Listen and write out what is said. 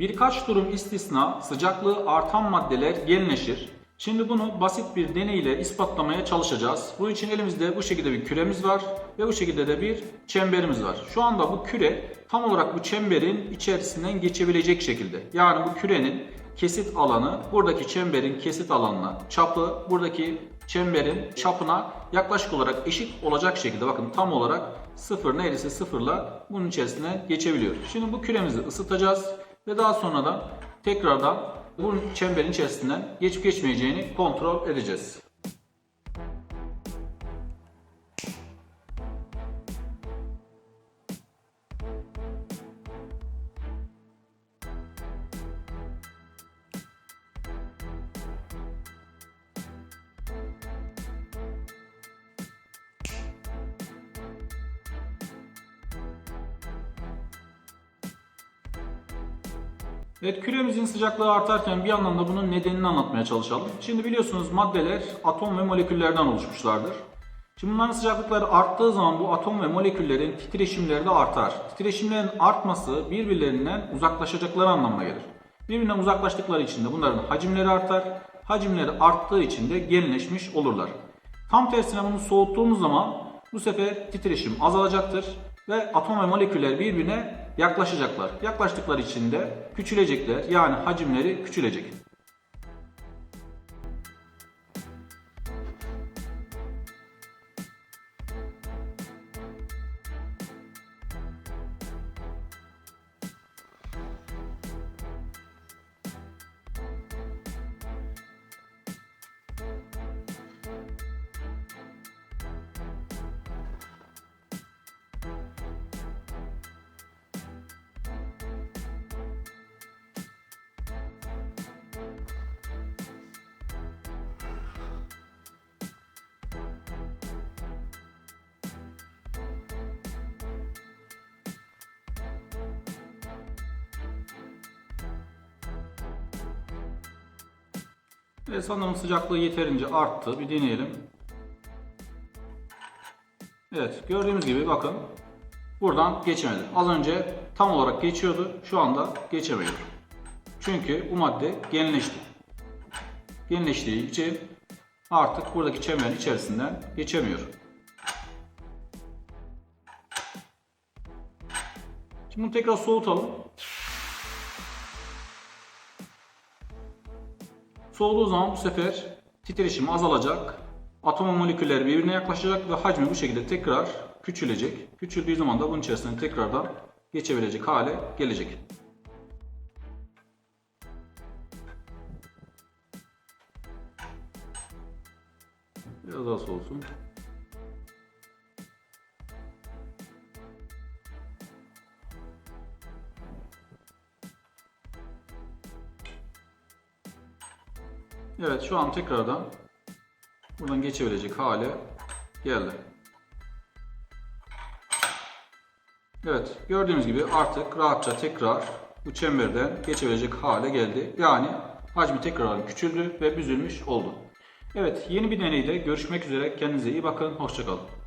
Birkaç durum istisna sıcaklığı artan maddeler genleşir. Şimdi bunu basit bir deney ile ispatlamaya çalışacağız. Bunun için elimizde bu şekilde bir küremiz var ve bu şekilde de bir çemberimiz var. Şu anda bu küre tam olarak bu çemberin içerisinden geçebilecek şekilde. Yani bu kürenin kesit alanı buradaki çemberin kesit alanına, çapı buradaki çemberin çapına yaklaşık olarak eşit olacak şekilde bakın tam olarak sıfır neredeyse sıfırla bunun içerisinden geçebiliyor. Şimdi bu küremizi ısıtacağız ve daha sonra da tekrardan bu çemberin içerisinden geçip geçmeyeceğini kontrol edeceğiz. Evet küremizin sıcaklığı artarken bir yandan da bunun nedenini anlatmaya çalışalım. Şimdi biliyorsunuz maddeler atom ve moleküllerden oluşmuşlardır. Şimdi bunların sıcaklıkları arttığı zaman bu atom ve moleküllerin titreşimleri de artar. Titreşimlerin artması birbirlerinden uzaklaşacakları anlamına gelir. Birbirinden uzaklaştıkları için de bunların hacimleri artar. Hacimleri arttığı için de genleşmiş olurlar. Tam tersine bunu soğuttuğumuz zaman bu sefer titreşim azalacaktır ve atom ve moleküller birbirine yaklaşacaklar. Yaklaştıkları için de küçülecekler yani hacimleri küçülecek. Evet sanırım sıcaklığı yeterince arttı. Bir deneyelim. Evet gördüğümüz gibi bakın buradan geçemedi. Az önce tam olarak geçiyordu. Şu anda geçemiyor. Çünkü bu madde genleşti. Genleştiği için artık buradaki çemberin içerisinden geçemiyor. Şimdi bunu tekrar soğutalım. Soğuduğu zaman bu sefer titreşim azalacak. Atom moleküller birbirine yaklaşacak ve hacmi bu şekilde tekrar küçülecek. Küçüldüğü zaman da bunun içerisinden tekrardan geçebilecek hale gelecek. Biraz daha soğusun. Evet şu an tekrardan buradan geçebilecek hale geldi. Evet gördüğünüz gibi artık rahatça tekrar bu çemberden geçebilecek hale geldi. Yani hacmi tekrar küçüldü ve büzülmüş oldu. Evet yeni bir deneyde görüşmek üzere. Kendinize iyi bakın. Hoşçakalın.